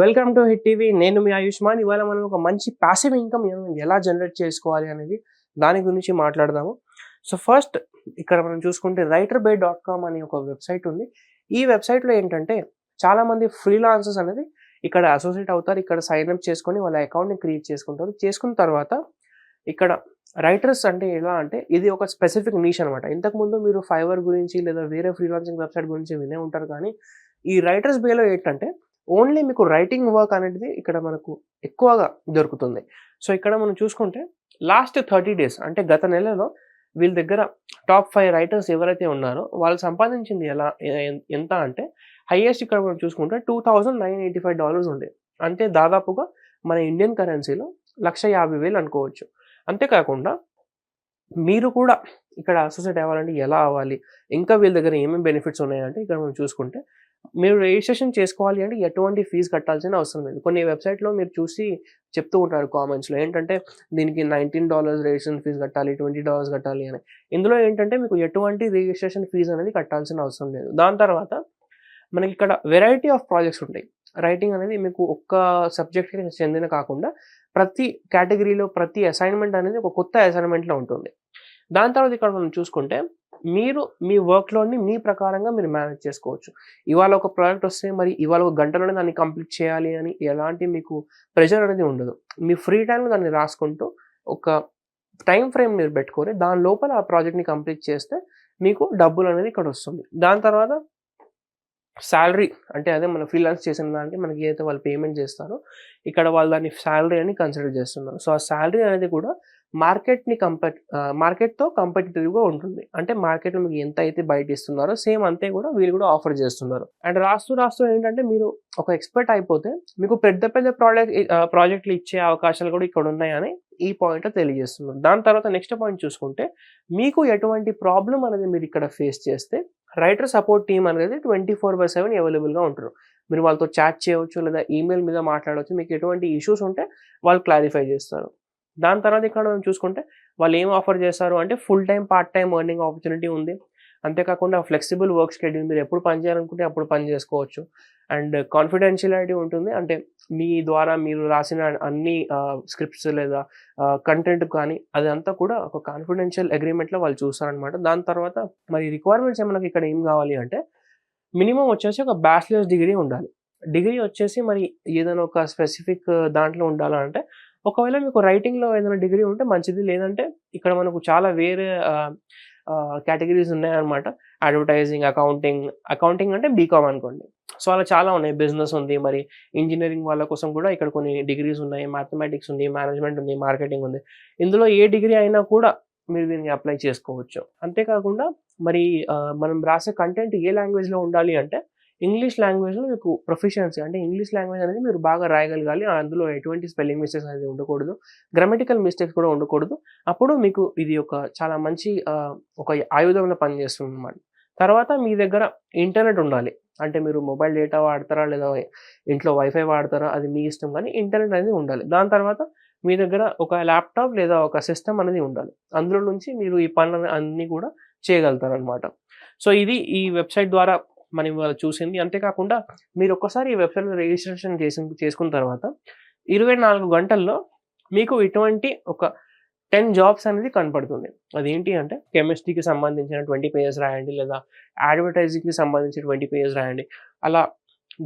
Welcome to hit TV నేను మీ ఆయుష్మాన్. ఇవాళ మనం ఒక మంచి ప్యాసివ్ ఇన్కమ్ ఎలా జనరేట్ చేసుకోవాలి అనేది దాని గురించి మాట్లాడదాము. సో ఫస్ట్ ఇక్కడ మనం చూసుకుంటే రైటర్ బే డాట్ కామ్ అనే ఒక వెబ్సైట్ ఉంది. ఈ వెబ్సైట్లో ఏంటంటే చాలామంది ఫ్రీలాన్సర్స్ అనేది ఇక్కడ అసోసియేట్ అవుతారు ఇక్కడ సైన్ అప్ చేసుకొని వాళ్ళ అకౌంట్ని క్రియేట్ చేసుకుంటారు. చేసుకున్న తర్వాత ఇక్కడ రైటర్స్ అంటే ఎలా అంటే ఇది ఒక స్పెసిఫిక్ నీష్ అనమాట ఇంతకుముందు మీరు ఫైవర్ గురించి లేదా వేరే ఫ్రీలాన్సింగ్ వెబ్సైట్ గురించి వినే ఉంటారు కానీ ఈ రైటర్స్ బేలో ఏంటంటే ఓన్లీ మీకు రైటింగ్ వర్క్ అనేది ఇక్కడ మనకు ఎక్కువగా దొరుకుతుంది. సో ఇక్కడ మనం చూసుకుంటే లాస్ట్ థర్టీ డేస్ అంటే గత నెలలో వీళ్ళ దగ్గర టాప్ ఫైవ్ రైటర్స్ ఎవరైతే ఉన్నారో వాళ్ళు సంపాదించింది ఎలా ఎంత అంటే హైయెస్ట్ ఇక్కడ మనం చూసుకుంటే two thousand nine eighty five dollars ఉండే. అంటే దాదాపుగా మన ఇండియన్ కరెన్సీలో లక్ష యాభై వేలు అనుకోవచ్చు. అంతేకాకుండా మీరు కూడా ఇక్కడ అసోసియేట్ అవ్వాలంటే ఎలా అవ్వాలి? ఇంకా వీళ్ళ దగ్గర ఏమేమి బెనిఫిట్స్ ఉన్నాయంటే ఇక్కడ మనం చూసుకుంటే మీరు రిజిస్ట్రేషన్ చేసుకోవాలి అంటే ఎటువంటి ఫీజు కట్టాల్సిన అవసరం లేదు. కొన్ని వెబ్సైట్లో మీరు చూసి చెప్తూ ఉంటారు కామెంట్స్లో ఏంటంటే దీనికి నైన్టీన్ డాలర్స్ రిజిస్ట్రేషన్ ఫీజు కట్టాలి ట్వంటీ డాలర్స్ కట్టాలి అని. ఇందులో ఏంటంటే మీకు ఎటువంటి రిజిస్ట్రేషన్ ఫీజు అనేది కట్టాల్సిన అవసరం లేదు. దాని తర్వాత మనకి ఇక్కడ వెరైటీ ఆఫ్ ప్రాజెక్ట్స్ ఉంటాయి. రైటింగ్ అనేది మీకు ఒక్క సబ్జెక్ట్కి చెందిన కాకుండా ప్రతి కేటగిరీలో ప్రతి అసైన్మెంట్ అనేది ఒక కొత్త అసైన్మెంట్లో ఉంటుంది. దాని తర్వాత ఇక్కడ మనం చూసుకుంటే మీరు మీ వర్క్లోని మీ ప్రకారంగా మీరు మేనేజ్ చేసుకోవచ్చు. ఇవాళ ఒక ప్రాజెక్ట్ వస్తే మరి ఇవాళ ఒక గంటలోనే దాన్ని కంప్లీట్ చేయాలి అని ఎలాంటి మీకు ప్రెషర్ అనేది ఉండదు. మీ ఫ్రీ టైంలో దాన్ని రాసుకుంటూ ఒక టైం ఫ్రేమ్ మీరు పెట్టుకొని దాని లోపల ఆ ప్రాజెక్ట్ని కంప్లీట్ చేస్తే మీకు డబ్బులు అనేది ఇక్కడ వస్తుంది. దాని తర్వాత శాలరీ అంటే అదే మన ఫ్రీలాన్స్ చేసిన దానికి మనకి ఏదైతే వాళ్ళు పేమెంట్ చేస్తారో ఇక్కడ వాళ్ళు దాన్ని శాలరీ అని కన్సిడర్ చేస్తున్నారు. సో ఆ శాలరీ అనేది కూడా మార్కెట్ని కంపెట్ మార్కెట్తో కంపెటిటివ్గా ఉంటుంది. అంటే మార్కెట్లో మీకు ఎంత అయితే బయట ఇస్తున్నారో సేమ్ అంతే కూడా వీళ్ళు కూడా ఆఫర్ చేస్తున్నారు. అండ్ రాస్తూ రాస్తూ ఏంటంటే మీరు ఒక ఎక్స్పర్ట్ అయిపోతే మీకు పెద్ద పెద్ద ప్రాడక్ట్ ప్రాజెక్టులు ఇచ్చే అవకాశాలు కూడా ఇక్కడ ఉన్నాయని ఈ పాయింట్ తెలియజేస్తున్నారు. దాని తర్వాత నెక్స్ట్ పాయింట్ చూసుకుంటే మీకు ఎటువంటి ప్రాబ్లం అనేది మీరు ఇక్కడ ఫేస్ చేస్తే రైటర్ సపోర్ట్ టీమ్ అనేది ట్వంటీ ఫోర్ బై సెవెన్ అవైలబుల్గా ఉంటారు. మీరు వాళ్ళతో చాట్ చేయవచ్చు లేదా ఈమెయిల్ మీద మాట్లాడవచ్చు. మీకు ఎటువంటి ఇష్యూస్ ఉంటే వాళ్ళు క్లారిఫై చేస్తారు. దాని తర్వాత ఇక్కడ మనం చూసుకుంటే వాళ్ళు ఏం ఆఫర్ చేస్తారు అంటే full time part time earning opportunity ఉంది. అంతేకాకుండా ఫ్లెక్సిబుల్ వర్క్ షెడ్యూల్ మీరు ఎప్పుడు పని చేయాలనుకుంటే అప్పుడు పని చేసుకోవచ్చు. అండ్ కాన్ఫిడెన్షియాలిటీ ఉంటుంది. అంటే మీ ద్వారా మీరు రాసిన అన్ని స్క్రిప్ట్స్ లేదా కంటెంట్ కానీ అదంతా కూడా ఒక కాన్ఫిడెన్షియల్ అగ్రిమెంట్లో వాళ్ళు చూస్తారనమాట దాని తర్వాత మరి రిక్వైర్మెంట్స్ మనకి ఇక్కడ ఏం కావాలి అంటే మినిమం వచ్చేసి ఒక బ్యాచిలర్స్ డిగ్రీ ఉండాలి. డిగ్రీ వచ్చేసి మరి ఏదైనా ఒక స్పెసిఫిక్ దాంట్లో ఉండాలంటే ఒకవేళ మీకు రైటింగ్లో ఏదైనా డిగ్రీ ఉంటే మంచిది. లేదంటే ఇక్కడ మనకు చాలా వేరే కేటగిరీస్ ఉన్నాయన్నమాట. అడ్వర్టైజింగ్ అకౌంటింగ్ అకౌంటింగ్ అంటే బీకామ్ అనుకోండి. సో అలా చాలా ఉన్నాయి. బిజినెస్ ఉంది. మరి ఇంజనీరింగ్ వాళ్ళ కోసం కూడా ఇక్కడ కొన్ని డిగ్రీస్ ఉన్నాయి. మ్యాథమెటిక్స్ ఉంది మేనేజ్మెంట్ ఉంది మార్కెటింగ్ ఉంది. ఇందులో ఏ డిగ్రీ అయినా కూడా మీరు దీన్ని అప్లై చేసుకోవచ్చు. అంతేకాకుండా మరి మనం రాసే కంటెంట్ ఏ లాంగ్వేజ్లో ఉండాలి అంటే ఇంగ్లీష్ లాంగ్వేజ్లో మీకు ప్రొఫిషియన్సీ అంటే ఇంగ్లీష్ లాంగ్వేజ్ అనేది మీరు బాగా రాయగలగాలి. అందులో ఎటువంటి స్పెల్లింగ్ మిస్టేక్స్ అనేది ఉండకూడదు. గ్రామటికల్ మిస్టేక్స్ కూడా ఉండకూడదు. అప్పుడు మీకు ఇది ఒక చాలా మంచి ఒక ఆయుధంలో పనిచేస్తుంది అన్నమాట తర్వాత మీ దగ్గర ఇంటర్నెట్ ఉండాలి. అంటే మీరు మొబైల్ డేటా వాడతారా లేదా ఇంట్లో వైఫై వాడతారా అది మీ ఇష్టం కానీ ఇంటర్నెట్ అనేది ఉండాలి. దాని తర్వాత మీ దగ్గర ఒక ల్యాప్టాప్ లేదా ఒక సిస్టమ్ అనేది ఉండాలి. అందులో నుంచి మీరు ఈ పనులు అన్నీ కూడా చేయగలుగుతారు అనమాట సో ఇది ఈ వెబ్సైట్ ద్వారా మనం ఇవాళ చూసింది. అంతేకాకుండా మీరు ఒక్కసారి ఈ వెబ్సైట్లో రిజిస్ట్రేషన్ చేసి చేసుకున్న తర్వాత ఇరవై నాలుగు గంటల్లో మీకు ఇటువంటి ఒక టెన్ జాబ్స్ అనేది కనపడుతుంది. అదేంటి అంటే కెమిస్ట్రీకి సంబంధించిన ట్వంటీ పేజెస్ రాయండి లేదా అడ్వర్టైజింగ్కి సంబంధించిన ట్వంటీ పేజెస్ రాయండి. అలా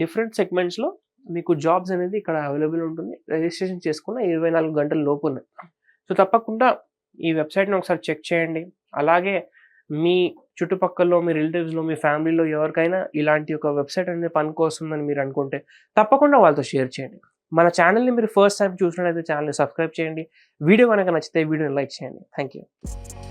డిఫరెంట్ సెగ్మెంట్స్లో మీకు జాబ్స్ అనేది ఇక్కడ అవైలబుల్ ఉంటుంది. రిజిస్ట్రేషన్ చేసుకున్న ఇరవై నాలుగు గంటల లోపున. సో తప్పకుండా ఈ వెబ్సైట్ని ఒకసారి చెక్ చేయండి. అలాగే మీ చుట్టుపక్కల మీ రిలేటివ్స్లో మీ ఫ్యామిలీలో ఎవరికైనా ఇలాంటి ఒక వెబ్సైట్ అనేది పనికొస్తుందని మీరు అనుకుంటే తప్పకుండా వాళ్ళతో షేర్ చేయండి. మన ఛానల్ని మీరు ఫస్ట్ టైం చూసినట్లయితే ఛానల్ని సబ్స్క్రైబ్ చేయండి. వీడియో కనుక నచ్చితే వీడియోని లైక్ చేయండి. Thank you